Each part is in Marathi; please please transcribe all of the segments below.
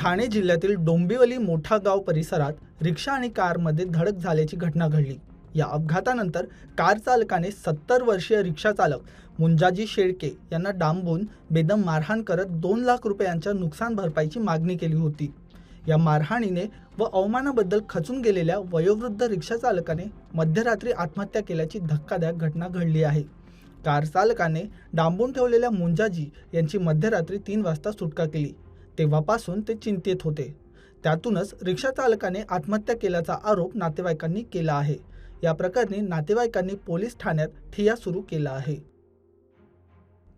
ठाणे जिल्ह्यातील डोंबिवली मोठा गाव परिसरात रिक्षा आणि कारमध्ये धडक झाल्याची घटना घडली. या अपघातानंतर कार चालकाने सत्तर वर्षीय रिक्षा चालक मुंजाजी शेळके यांना डांबून बेदम मारहाण करत दोन लाख रुपयांच्या नुकसान भरपाईची मागणी केली होती. या मारहाणीने व अवमानाबद्दल खचून गेलेल्या वयोवृद्ध रिक्षा चालकाने मध्यरात्री आत्महत्या केल्याची धक्कादायक घटना घडली आहे. कार चालकाने डांबून ठेवलेल्या मुंजाजी यांची मध्यरात्री तीन वाजता सुटका केली. तेव्हापासून ते चिंतेत होते. त्यातूनच रिक्षा चालकाने आत्महत्या केल्याचा आरोप नातेवाईकांनी केला आहे. या प्रकरणी नातेवाईकांनी पोलीस ठाण्यात ठिया सुरू केला आहे.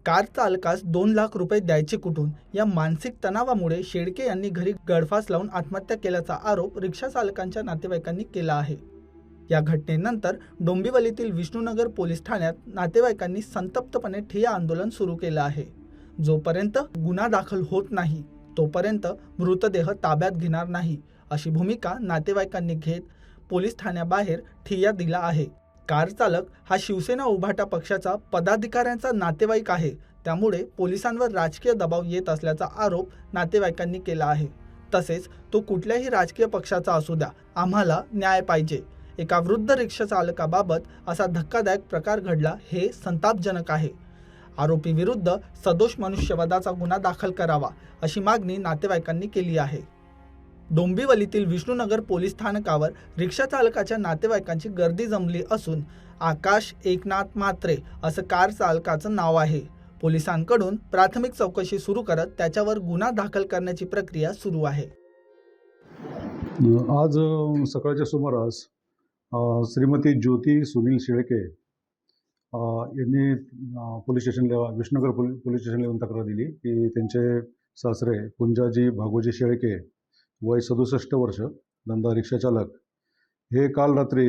कार चालकास दोन लाख रुपये द्यायचे कुठून? या मानसिक तणावामुळे शेळके यांनी घरी गळफास लावून आत्महत्या केल्याचा आरोप रिक्षा चालकांच्या नातेवाईकांनी केला आहे. या घटनेनंतर डोंबिवलीतील विष्णुनगर पोलीस ठाण्यात नातेवाईकांनी संतप्तपणे ठिया आंदोलन सुरू केलं आहे. जोपर्यंत गुन्हा दाखल होत नाही तोपर्यंत मृतदेह ताब्यात घेणार नाही अशी भूमिका नातेवाईकांनी घेत पोलीस ठाण्याबाहेर ठिय्या दिला आहे. कार चालक हा शिवसेना उभाटा पक्षाचा पदाधिकाऱ्यांचा नातेवाईक आहे. त्यामुळे पोलिसांवर राजकीय दबाव येत असल्याचा आरोप नातेवाईकांनी केला आहे. तसेच तो कुठल्याही राजकीय पक्षाचा असू द्या आम्हाला न्याय पाहिजे. एका वृद्ध रिक्षा चालकाबाबत असा धक्कादायक प्रकार घडला हे संतापजनक आहे. आरोपी विरुद्ध सदोष मनुष्यवधाचा गुन्हा दाखल करावा अशी मागणी नातेवाईकांनी केली आहे. डोंबिवलीतील विष्णुनगर पोलीस स्थानकावर रिक्षा चालकाच्या नातेवाईकांची गर्दी जमली असून आकाश एकनाथ मात्रे असं कार चालकाचं नाव आहे. पोलिसांकडून प्राथमिक चौकशी सुरू करत त्याच्यावर गुन्हा दाखल करण्याची प्रक्रिया सुरू आहे. आज सकाळच्या सुमारास श्रीमती ज्योती सुनील शेळके यांनी पोलीस स्टेशनला विष्णुनगर पोलीस पोलीस स्टेशनला येऊन तक्रार दिली की त्यांचे सासरे पुंजाजी भागोजी शेळके वय सदुसष्ट वर्ष धंदा रिक्षाचालक हे काल रात्री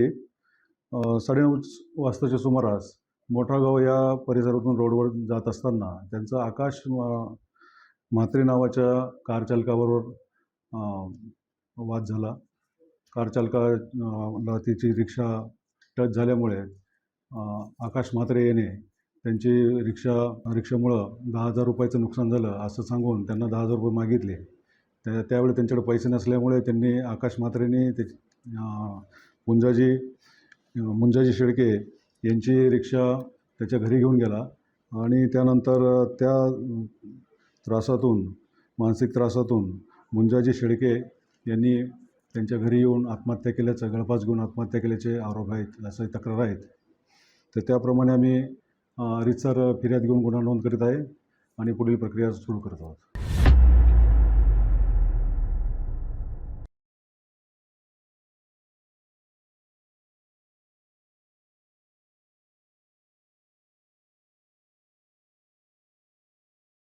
साडेनऊ वाजताच्या सुमारास मोठागाव या परिसरातून रोडवर जात असताना त्यांचा आकाश म्हात्री म्हात्रे नावाच्या कारचालकाबरोबर वाद झाला. कारचालका तिची रिक्षा टच झाल्यामुळे आकाश म्हात्रे याने त्यांची रिक्षा रिक्षामुळं दहा हजार रुपयाचं नुकसान झालं असं सांगून त्यांना दहा हजार रुपये मागितले. त्या त्यावेळी त्यांच्याकडे पैसे नसल्यामुळे त्यांनी आकाश म्हात्रेने ते मुंजाजी मुंजाजी शेळके यांची रिक्षा त्याच्या घरी घेऊन गेला आणि त्यानंतर त्या त्रासातून मानसिक त्रासातून मुंजाजी शेळके यांनी त्यांच्या घरी येऊन आत्महत्या केल्याचं गळफास घेऊन आत्महत्या केल्याचे आरोप आहेत असं तक्रार आहेत. तर त्याप्रमाणे आम्ही रितसर फिर्याद घेऊन गुन्हा नोंद करीत आहे आणि पुढील प्रक्रिया सुरू करत आहोत.